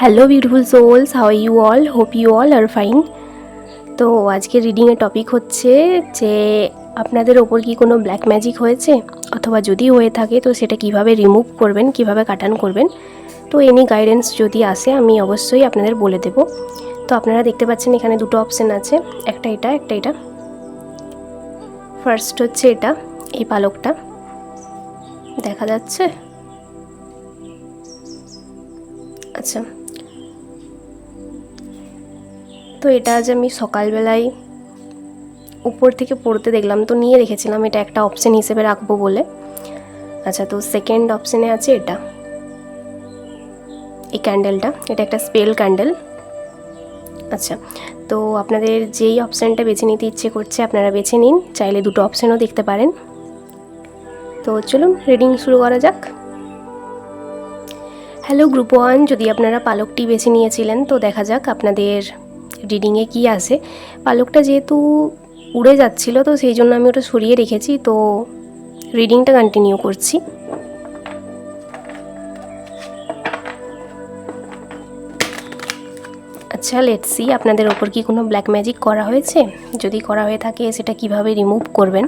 Hello beautiful souls how you all hope you all are fine তো আজকে রিডিংয়ের topic হচ্ছে যে আপনাদের ওপর কি কোনো ব্ল্যাক ম্যাজিক হয়েছে? অথবা যদি হয়ে থাকে, তো সেটা কীভাবে রিমুভ করবেন? কীভাবে কাটান করবেন? তো এনি গাইডেন্স যদি আসে, আমি অবশ্যই আপনাদের বলে দেব। তো আপনারা দেখতে পাচ্ছেন এখানে দুটো অপশান আছে। একটা এটা একটা এটা। ফার্স্ট হচ্ছে এটা, এই পালকটা। দেখা যাচ্ছে? আচ্ছা। তো এটা আজ আমি সকালবেলায় উপর থেকে পড়তে দেখলাম। তো নিয়ে রেখেছিলাম, এটা একটা অপশন হিসেবে রাখব বলে। আচ্ছা তো সেকেন্ড অপশানে আছে এটা। এই ক্যান্ডেলটা এটা একটা স্পেল ক্যান্ডেল আচ্ছা তো আপনাদের যেই অপশানটা বেছে নিতে ইচ্ছে করছে, আপনারা বেছে নিন। চাইলে দুটো অপশানও দেখতে পারেন। তো চলুন রিডিং শুরু করা যাক। হ্যালো গ্রুপ ওয়ান যদি আপনারা পালকটি বেছে নিয়েছিলেন, তো দেখা যাক আপনাদের রিডিংয়ে কি আছে? পালকটা যেহেতু উড়ে যাচ্ছিল, তো সেই জন্য আমি ওটা সরিয়ে রেখেছি। তো রিডিংটা কন্টিনিউ করছি। আচ্ছা লেটসি আপনাদের ওপর কি কোনো ব্ল্যাক ম্যাজিক করা হয়েছে? যদি করা হয়ে থাকে, সেটা কীভাবে রিমুভ করবেন?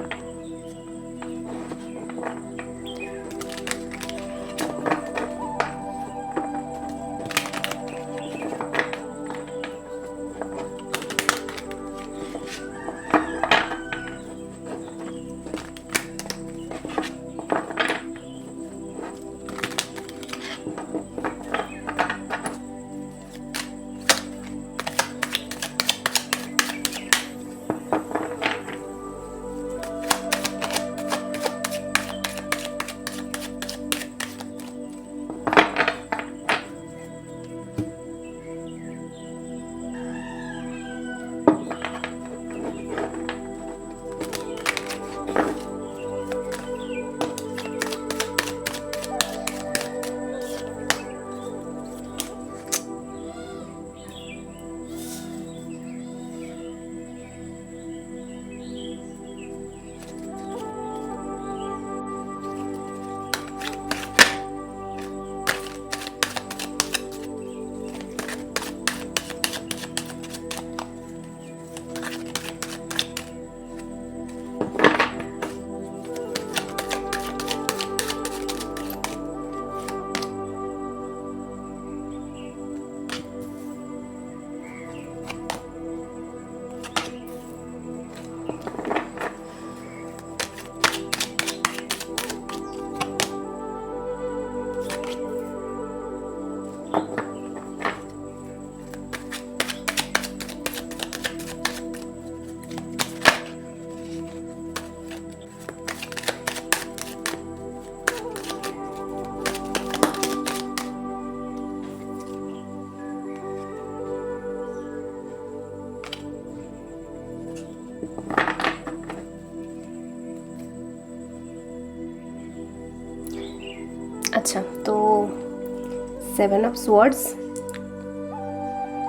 Seven of swords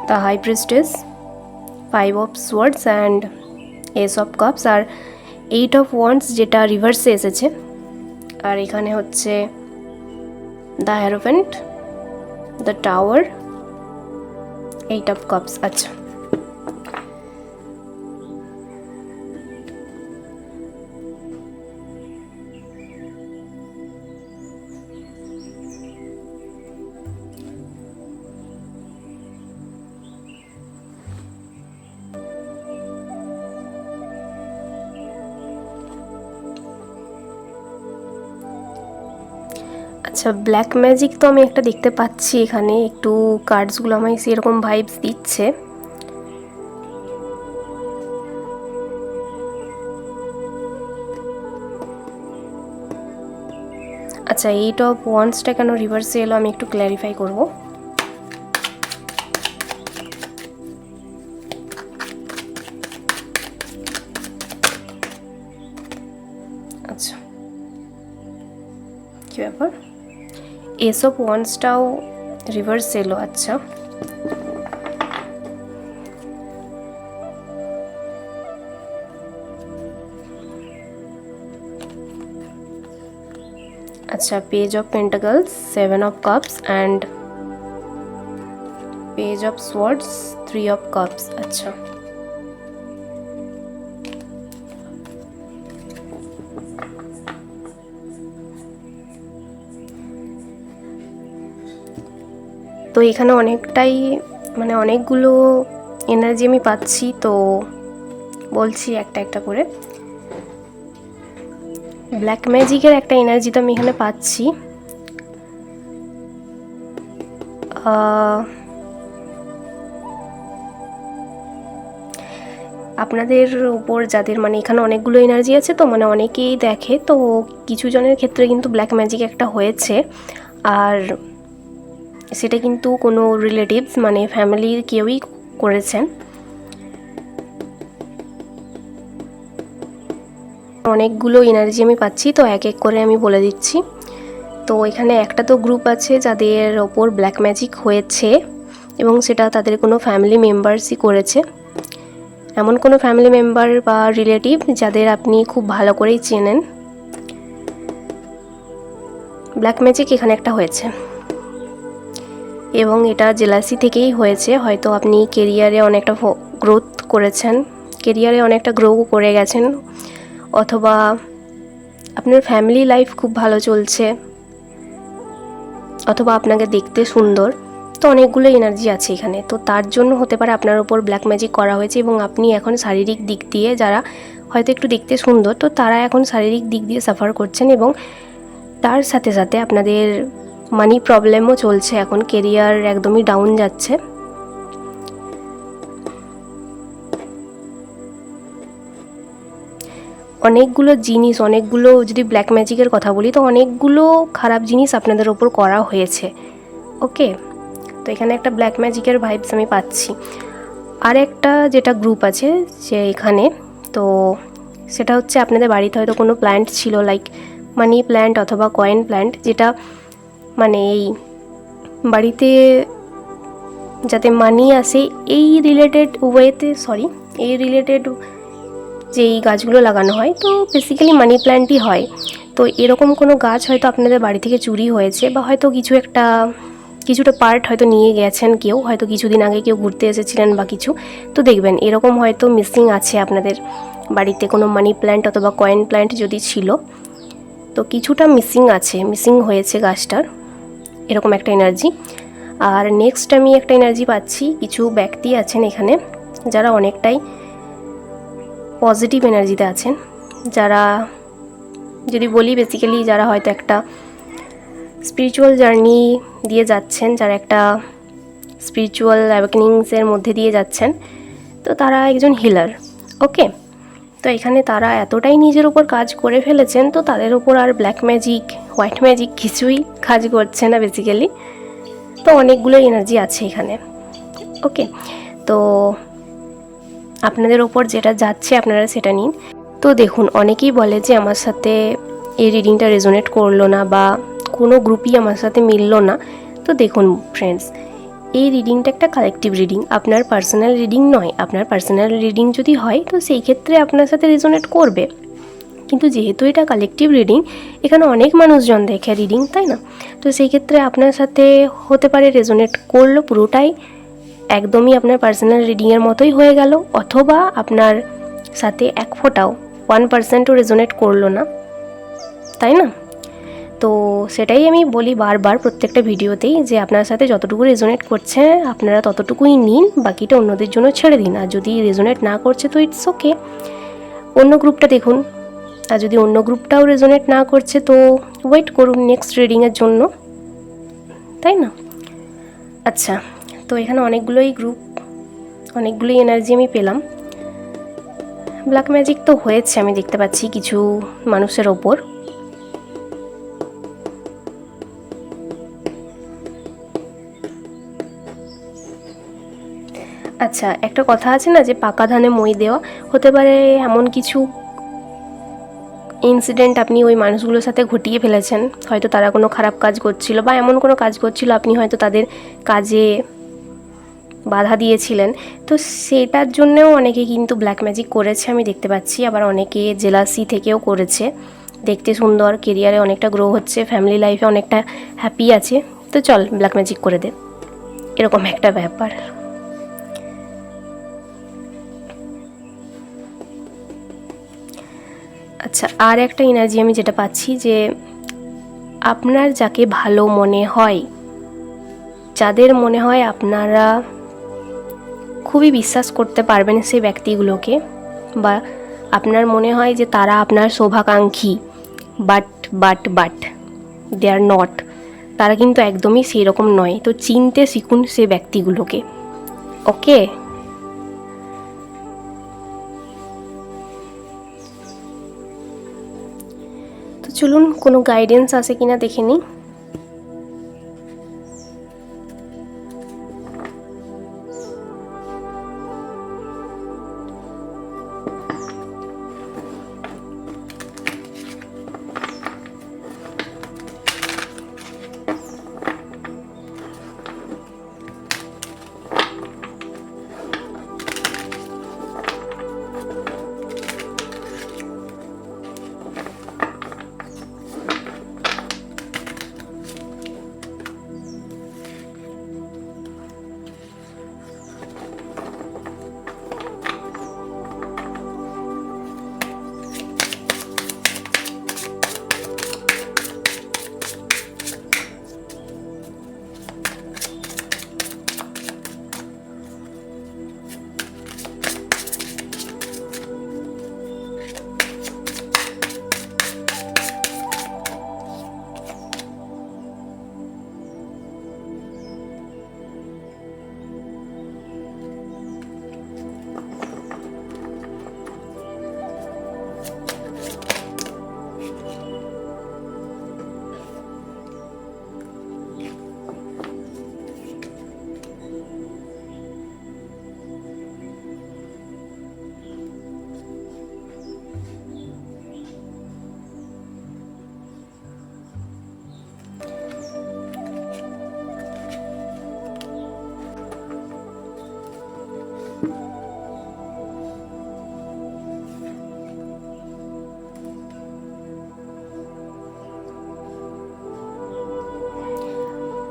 the high priestess five of swords and ace of cups R eight of wands যেটা রিভার্সে এসেছে। আর এখানে হচ্ছে the hierophant the tower eight of cups আচ্ছা। আচ্ছা ব্ল্যাক ম্যাজিক তো আমি একটা দেখতে পাচ্ছি এখানে। একটু কার্ডসগুলো আমায় সেরকম ভাইবস দিচ্ছে। আচ্ছা এইট অফ ওয়ান্সটা কেন রিভার্সে এলো আমি একটু ক্ল্যারিফাই করব। এস অফ ওয়ান্সটাও রিভার্স এলো আচ্ছা। আচ্ছা page of pentacles seven of cups and page of swords three of cups আচ্ছা। তো এখানে অনেকটাই মানে অনেকগুলো এনার্জি আমি পাচ্ছি, তো বলছি একটা একটা করে। ব্ল্যাক ম্যাজিকের একটা এনার্জি তো আমি এখানে পাচ্ছি। আপনাদের উপর যাদের মানে এখানে অনেকগুলো এনার্জি আছে তো মানে অনেকেই দেখে, তো কিছু জনের ক্ষেত্রে কিন্তু ব্ল্যাক ম্যাজিক একটা হয়েছে। আর সেটা কিন্তু কোনো রিলেটিভস মানে ফ্যামিলির কেউই করেছেন। অনেকগুলো এনার্জি আমি পাচ্ছি, তো এক এক করে আমি বলে দিচ্ছি। তো এখানে একটা তো গ্রুপ আছে যাদের ওপর ব্ল্যাক ম্যাজিক হয়েছে এবং সেটা তাদের কোনো ফ্যামিলি মেম্বার্সই করেছে। এমন কোনো ফ্যামিলি মেম্বার বা রিলেটিভ যাদের আপনি খুব ভালো করেই চেনেন। ব্ল্যাক ম্যাজিক এখানে একটা হয়েছে। এবং এটা জেলাসি থেকেই হয়েছে। হয়তো আপনি কেরিয়ারে অনেকটা গ্রোথ করেছেন। কেরিয়ারে অনেকটা গ্রো করে গেছেন। অথবা আপনার ফ্যামিলি লাইফ খুব ভালো চলছে। অথবা আপনাকে দেখতে সুন্দর। তো অনেকগুলো এনার্জি আছে এখানে। তো তার জন্য হতে পারে আপনার ওপর ব্ল্যাক ম্যাজিক করা হয়েছে এবং আপনি এখন শারীরিক দিক দিয়ে যারা হয়তো একটু দেখতে সুন্দর, তো তারা এখন শারীরিক দিক দিয়ে সাফার করছেন এবং তার সাথে সাথে আপনাদের মানি প্রবলেমও চলছে এখন কেরিয়ার একদমই ডাউন যাচ্ছে। অনেকগুলো জিনিস, অনেকগুলো যদি ব্ল্যাক ম্যাজিকের কথা বলি, তো অনেকগুলো খারাপ জিনিস আপনাদের ওপর করা হয়েছে। ওকে তো এখানে একটা ব্ল্যাক ম্যাজিকের ভাইবস আমি পাচ্ছি। আর একটা যেটা গ্রুপ আছে, যে এখানে, তো সেটা হচ্ছে আপনাদের বাড়িতে হয়তো কোনো প্ল্যান্ট ছিল লাইক মানি প্ল্যান্ট অথবা কয়েন প্ল্যান্ট যেটা মানে এই বাড়িতে যাতে মানি আসে, এই রিলেটেড ওয়েতে সরি এই রিলেটেড যে এই গাছগুলো লাগানো হয়, তো বেসিক্যালি মানি প্ল্যান্টই হয়। তো এরকম কোনো গাছ হয়তো আপনাদের বাড়ি থেকে চুরি হয়েছে বা হয়তো কিছু একটা, কিছুটা পার্ট হয়তো নিয়ে গেছেন কেউ, হয়তো কিছুদিন আগে কেউ ঘুরতে এসেছিলেন বা কিছু, তো দেখবেন এরকম হয়তো মিসিং আছে আপনাদের বাড়িতে কোনো মানি প্ল্যান্ট অথবা কয়েন প্ল্যান্ট যদি ছিল। তো কিছুটা মিসিং আছে মিসিং হয়েছে গাছটার। এরকম একটা এনার্জি আর নেক্সট আমি একটা এনার্জি পাচ্ছি, কিছু ব্যক্তি আছেন এখানে, যারা অনেকটাই পজিটিভ এনার্জিতে আছেন। যারা, যদি বলি বেসিক্যালি যারা হয়তো একটা স্পিরিচুয়াল জার্নি দিয়ে যাচ্ছেন, যারা একটা স্পিরিচুয়াল অ্যাওয়েকনিংসের মধ্যে দিয়ে যাচ্ছেন, তো তারা একজন হিলার ওকে তো এখানে তারা এতটাই নিজের উপর কাজ করে ফেলেছেন, তো তাদের উপর আর ব্ল্যাক ম্যাজিক হোয়াইট ম্যাজিক কিছুই কাজ করছে না বেসিক্যালি তো অনেকগুলো এনার্জি আছে এখানে। ওকে তো আপনাদের ওপর যেটা যাচ্ছে আপনারা সেটা নিন। তো দেখুন, অনেকেই বলে যে আমার সাথে এই রিডিংটা রেজোনেট করল না বা কোনো গ্রুপই আমার সাথে মিললো না। তো দেখুন ফ্রেন্ডস এই রিডিংটা একটা কালেকটিভ রিডিং আপনার পার্সোনাল রিডিং নয়, আপনার পার্সোনাল রিডিং যদি হয়, তো সেই ক্ষেত্রে আপনার সাথে রেজোনেট করবে। কিন্তু যেহেতু এটা কালেকটিভ রিডিং এখানে অনেক মানুষজন দেখে রিডিং তাই না? তো সেই ক্ষেত্রে আপনার সাথে হতে পারে রেজোনেট করল পুরোটাই, একদমই আপনার পার্সোনাল রিডিংয়ের মতোই হয়ে গেল, অথবা আপনার সাথে এক ফোঁটাও ওয়ান পার্সেন্টও রেজোনেট করল না। তাই না? তো সেটাই আমি বলি বারবার প্রত্যেকটা ভিডিওতেই যে আপনার সাথে যতটুকু রেজোনেট করছে, আপনারা ততটুকুই নিন, বাকিটা অন্যদের জন্য ছেড়ে দিন। আর যদি রেজোনেট না করছে তো ইটস ওকে অন্য গ্রুপটা দেখুন। আর যদি অন্য গ্রুপটাও রেজোনেট না করছে তো ওয়েট করুন নেক্সট রিডিংয়ের জন্য। তাই না? আচ্ছা তো এখানে অনেকগুলোই গ্রুপ অনেকগুলোই এনার্জি আমি পেলাম। ব্ল্যাক ম্যাজিক তো হয়েছে, আমি দেখতে পাচ্ছি কিছু মানুষের ওপর। আচ্ছা একটা কথা আছে না যে পাকা ধানে মই দেওয়া? হতে পারে এমন কিছু ইনসিডেন্ট আপনি ওই মানুষগুলোর সাথে ঘটিয়ে ফেলেছেন। হয়তো তারা কোনো খারাপ কাজ করছিল বা এমন কোনো কাজ করছিল, আপনি হয়তো তাদের কাজে বাধা দিয়েছিলেন। তো সেটার জন্যেও অনেকে কিন্তু ব্ল্যাক ম্যাজিক করেছে, আমি দেখতে পাচ্ছি। আবার অনেকে জেলাসি থেকেও করেছে। দেখতে সুন্দর কেরিয়ারে অনেকটা গ্রো হচ্ছে ফ্যামিলি লাইফে অনেকটা হ্যাপি আছে। তো চল ব্ল্যাক ম্যাজিক করে দে। এরকম একটা ব্যাপার। আচ্ছা আর একটা এনার্জি আমি যেটা পাচ্ছি যে আপনার যাকে ভালো মনে হয়, যাদের মনে হয় আপনারা খুবই বিশ্বাস করতে পারবেন সেই ব্যক্তিগুলোকে বা আপনার মনে হয় যে তারা আপনার শোভাকাঙ্ক্ষী but but but they are not তারা কিন্তু একদমই সেই রকম নয়। তো চিনতে শিখুন সে ব্যক্তিগুলোকে। ওকে চলুন কোনো গাইডেন্স আছে কিনা দেখে নিই।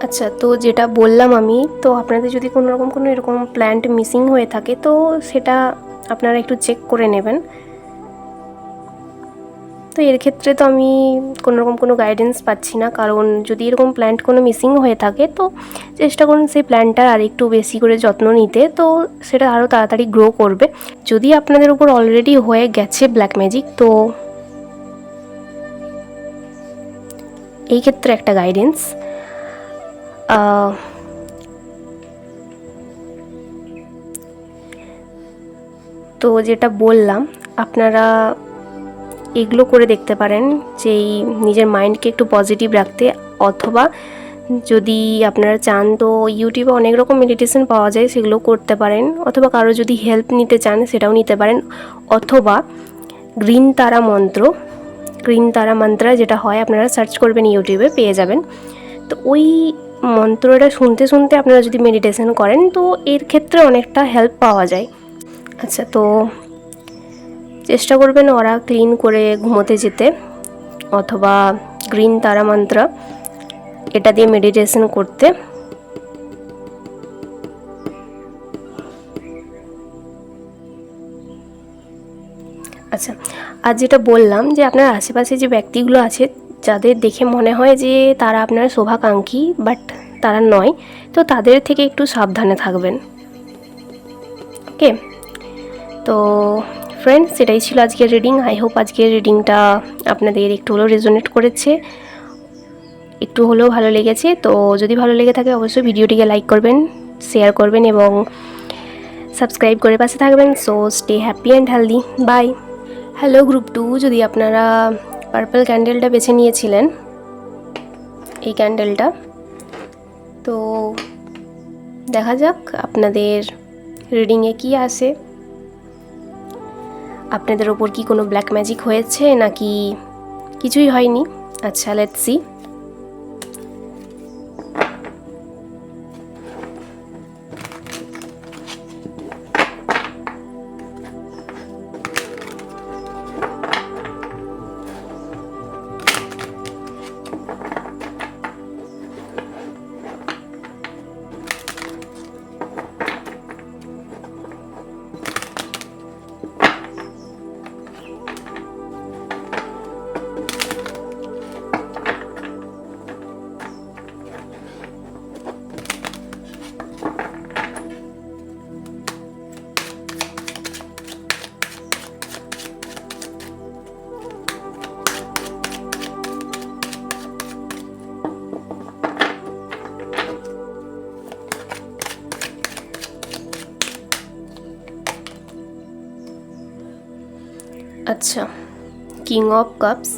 আচ্ছা তো যেটা বললাম আমি, তো আপনাদের যদি কোনো রকম কোনো এরকম প্ল্যান্ট মিসিং হয়ে থাকে, তো সেটা আপনারা একটু চেক করে নেবেন। তো এর ক্ষেত্রে তো আমি কোনো রকম কোনো গাইডেন্স পাচ্ছি না, কারণ যদি এরকম প্ল্যান্ট কোনো মিসিং হয়ে থাকে, তো চেষ্টা করুন সেই প্ল্যান্টটার আর একটু বেশি করে যত্ন নিতে, তো সেটা আরও তাড়াতাড়ি গ্রো করবে। যদি আপনাদের উপর অলরেডি হয়ে গেছে ব্ল্যাক ম্যাজিক তো এই ক্ষেত্রে একটা গাইডেন্স তো যেটা বললাম, আপনারা এগুলো করে দেখতে পারেন যে নিজের মাইন্ডকে একটু পজিটিভ রাখতে, অথবা যদি আপনারা চান তো ইউটিউবে অনেক রকম মেডিটেশন পাওয়া যায়, সেগুলো করতে পারেন, অথবা কারও যদি হেল্প নিতে চান, সেটাও নিতে পারেন, অথবা গ্রিন তারা মন্ত্র গ্রিন তারা মন্ত্র যেটা হয়, আপনারা সার্চ করবেন ইউটিউবে পেয়ে যাবেন। তো ওই মন্ত্রটা শুনতে শুনতে আপনারা যদি মেডিটেশন করেন, তো এর ক্ষেত্রে অনেকটা হেল্প পাওয়া যায়। আচ্ছা তো চেষ্টা করবেন ওরা ক্লিন করে ঘুমোতে যেতে, অথবা গ্রিন তারা মন্ত্র, এটা দিয়ে মেডিটেশন করতে। আচ্ছা আর যেটা বললাম যে আপনার আশেপাশে যে ব্যক্তিগুলো আছে যাদের দেখে মনে হয় যে তারা আপনার শোভাকাঙ্ক্ষী বাট তারা নয়, তো তাদের থেকে একটু সাবধানে থাকবেন। ওকে তো ফ্রেন্ডস সেটাই ছিল আজকের রিডিং আই হোপ আজকের রিডিংটা আপনাদের একটু হলেও রেজোনেট করেছে। একটু হলেও ভালো লেগেছে। তো যদি ভালো লেগে থাকে, অবশ্যই ভিডিওটিকে লাইক করবেন শেয়ার করবেন এবং সাবস্ক্রাইব করে পাশে থাকবেন। So stay happy and healthy bye hello group two যদি আপনারা পার্পল ক্যান্ডেলটা বেছে নিয়েছিলেন, এই ক্যান্ডেলটা। তো দেখা যাক আপনাদের রিডিংয়ে কি আসে আপনাদের ওপর কি কোনো ব্ল্যাক ম্যাজিক হয়েছে নাকি কিছুই হয়নি? আচ্ছা লেটস আচ্ছা king of cups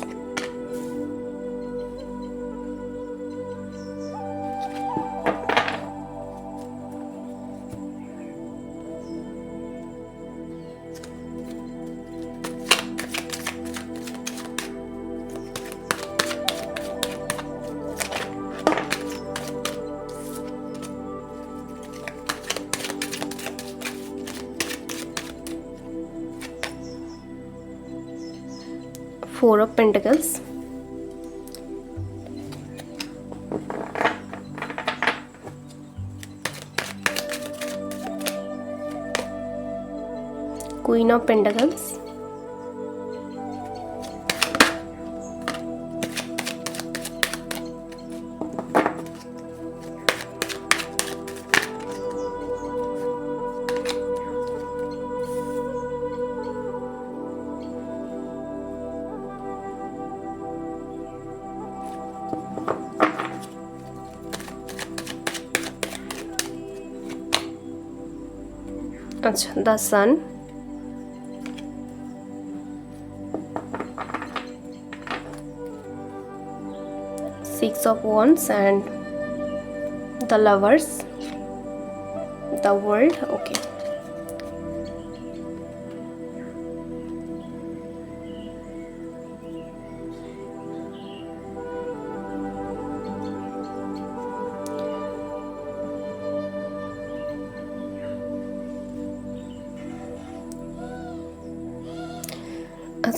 four of pentacles. Queen of pentacles the sun six of wands and the lovers the world okay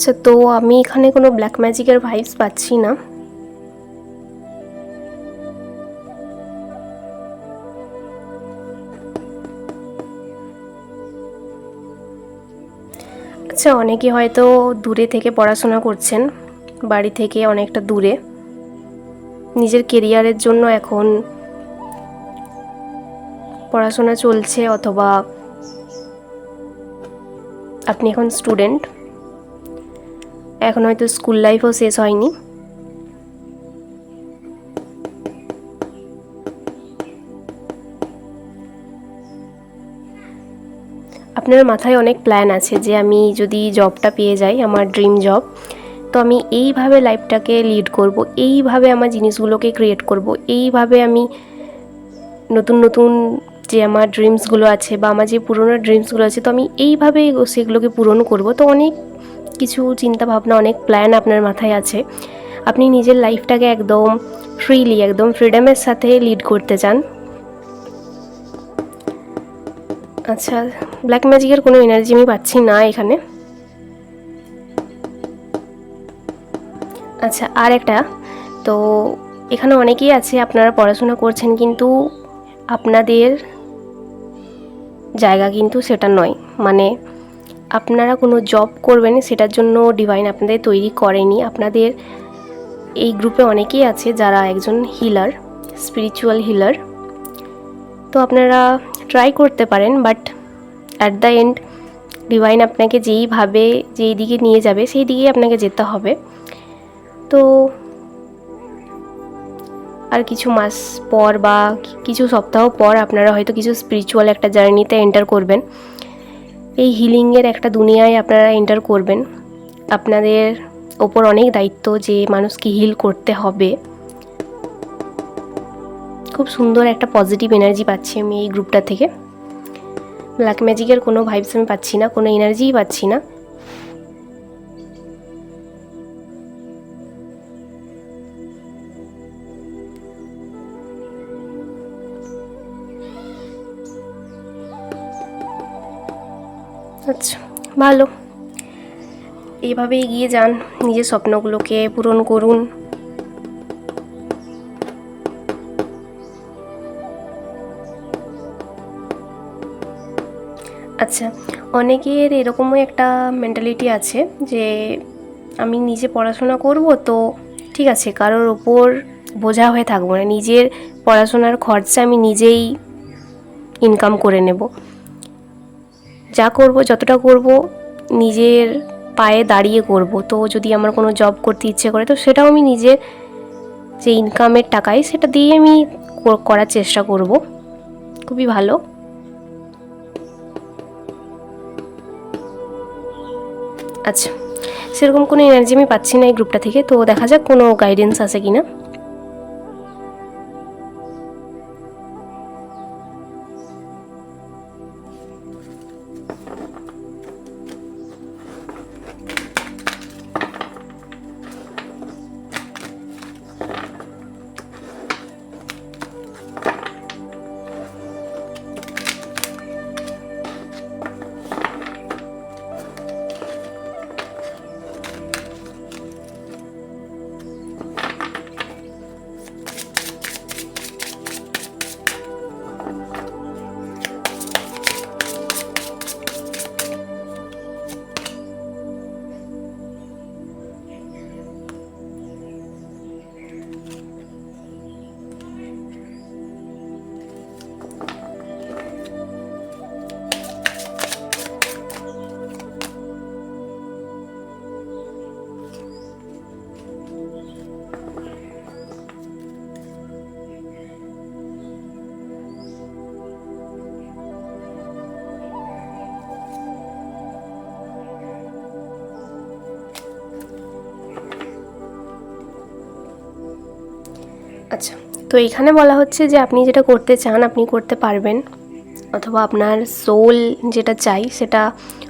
আচ্ছা তো আমি এখানে কোনো ব্ল্যাক ম্যাজিকের ভাইবস পাচ্ছি না। আচ্ছা অনেকে হয়তো দূরে থেকে পড়াশোনা করছেন, বাড়ি থেকে অনেকটা দূরে। নিজের কেরিয়ারের জন্য এখন পড়াশোনা চলছে অথবা আপনি এখন স্টুডেন্ট এখন হয়তো স্কুল লাইফও শেষ হয়নি। আপনার মাথায় অনেক প্ল্যান আছে যে আমি যদি জবটা পেয়ে যাই, আমার ড্রিম জব তো আমি এইভাবে লাইফটাকে লিড করব, এইভাবে আমার জিনিসগুলোকে ক্রিয়েট করব, এইভাবে আমি নতুন নতুন যে আমার ড্রিমসগুলো আছে বা আমার যে পুরনো ড্রিমসগুলো আছে, তো আমি এইভাবে সেগুলোকে পূরণ করব। তো অনেক কিছু চিন্তা ভাবনা অনেক প্ল্যান আপনার মাথায় আছে। আপনি নিজের লাইফটাকে একদম ফ্রিলি একদম ফ্রিডমের সাথে লিড করতে চান। আচ্ছা ব্ল্যাক ম্যাজিকের কোনো এনার্জি আমি পাচ্ছি না এখানে। আচ্ছা আর একটা, তো এখানে অনেকেই আছে, আপনারা পড়াশোনা করছেন, কিন্তু আপনাদের জায়গা কিন্তু সেটা নয়। মানে আপনারা কোনো জব করবেন সেটার জন্য ডিভাইন আপনাদের তৈরি করেনি। আপনাদের এই গ্রুপে অনেকেই আছে যারা একজন হিলার স্পিরিচুয়াল হিলার তো আপনারা ট্রাই করতে পারেন but at the end divine আপনাকে যেইভাবে যেই দিকে নিয়ে যাবে, সেই দিকেই আপনাকে যেতে হবে। তো আর কিছু মাস পর বা কিছু সপ্তাহ পর আপনারা হয়তো কিছু স্পিরিচুয়াল একটা জার্নিতে এন্টার করবেন। এই হিলিংয়ের একটা দুনিয়ায় আপনারা এন্টার করবেন। আপনাদের ওপর অনেক দায়িত্ব যে মানুষকে হিল করতে হবে। খুব সুন্দর একটা পজিটিভ এনার্জি পাচ্ছি আমি এই গ্রুপটা থেকে। ব্ল্যাক ম্যাজিকের কোনো ভাইবস আমি পাচ্ছি না, কোনো এনার্জিই পাচ্ছি না। আচ্ছা ভালো। এইভাবে এগিয়ে যান, নিজের স্বপ্নগুলোকে পূরণ করুন। আচ্ছা অনেকের এরকমই একটা মেন্টালিটি আছে যে, আমি নিজে পড়াশোনা করব তো ঠিক আছে, কারোর ওপর বোঝা হয়ে থাকব না। নিজের পড়াশোনার খরচা আমি নিজেই ইনকাম করে নেব। যা করব, যতটা করব, নিজের পায়ে দাঁড়িয়ে করব। তো যদি আমার কোনো জব করতে ইচ্ছে করে, তো সেটাও আমি নিজের যে ইনকামের টাকায় সেটা দিয়ে আমি করার চেষ্টা করব। খুবই ভালো। আচ্ছা সেরকম কোনো এনার্জি আমি পাচ্ছি না এই গ্রুপটা থেকে, তো দেখা যাক কোনো গাইডেন্স আছে কি না তো এখানে বলা হচ্ছে যে আপনি যেটা করতে চান, আপনি করতে পারবেন। অথবা আপনার সোল যেটা চাই, সেটা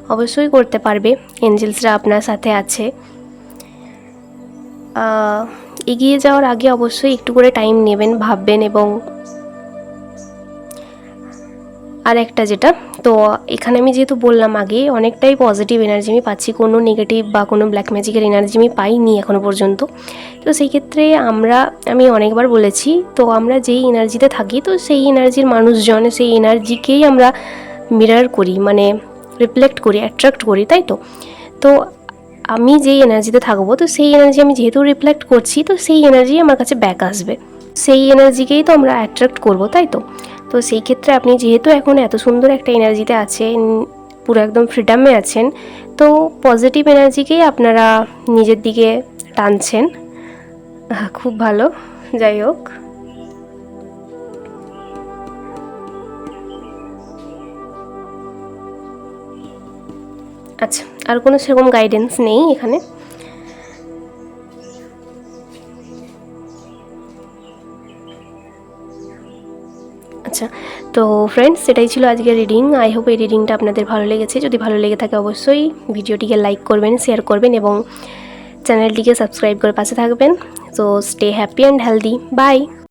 অবশ্যই করতে পারবে। এঞ্জেলসরা আপনার সাথে আছে। এগিয়ে যাওয়ার আগে অবশ্যই একটু করে টাইম নেবেন, ভাববেন এবং আর একটা যেটা, তো এখানে আমি যেহেতু বললাম আগে, অনেকটাই পজিটিভ এনার্জি আমি পাচ্ছি। কোনো নেগেটিভ বা কোনো ব্ল্যাক ম্যাজিকের এনার্জি আমি পাইনি এখনও পর্যন্ত। তো সেই ক্ষেত্রে আমরা, আমি অনেকবার বলেছি, তো আমরা যেই এনার্জিতে থাকি, তো সেই এনার্জির মানুষজন, সেই এনার্জিকেই আমরা মিরার করি মানে রিফ্লেক্ট করি অ্যাট্রাক্ট করি, তাই তো? তো আমি যেই এনার্জিতে থাকব, তো সেই এনার্জি আমি যেহেতু রিফ্লেক্ট করছি, তো সেই এনার্জি আমার কাছে ব্যাক আসবে। সেই এনার্জিকেই তো আমরা অ্যাট্রাক্ট করব, তাই তো? তো সেই ক্ষেত্রে আপনি যেহেতু এখন এত সুন্দর একটা এনার্জিতে আছেন, পুরো একদম ফ্রিডামে আছেন, তো পজিটিভ এনার্জিকেই আপনারা নিজের দিকে টানছেন? খুব ভালো, যাই হোক। আচ্ছা আর কোনো সেরকম গাইডেন্স নেই এখানে? আচ্ছা তো ফ্রেন্ডস সেটাই ছিল আজকে রিডিং আই হোপ এই রিডিংটা আপনাদের ভালো লেগেছে। যদি ভালো লেগে থাকে অবশ্যই ভিডিওটিকে লাইক করবেন শেয়ার করবেন এবং চ্যানেলটিকে সাবস্ক্রাইব করে পাশে থাকবেন। So stay happy and healthy bye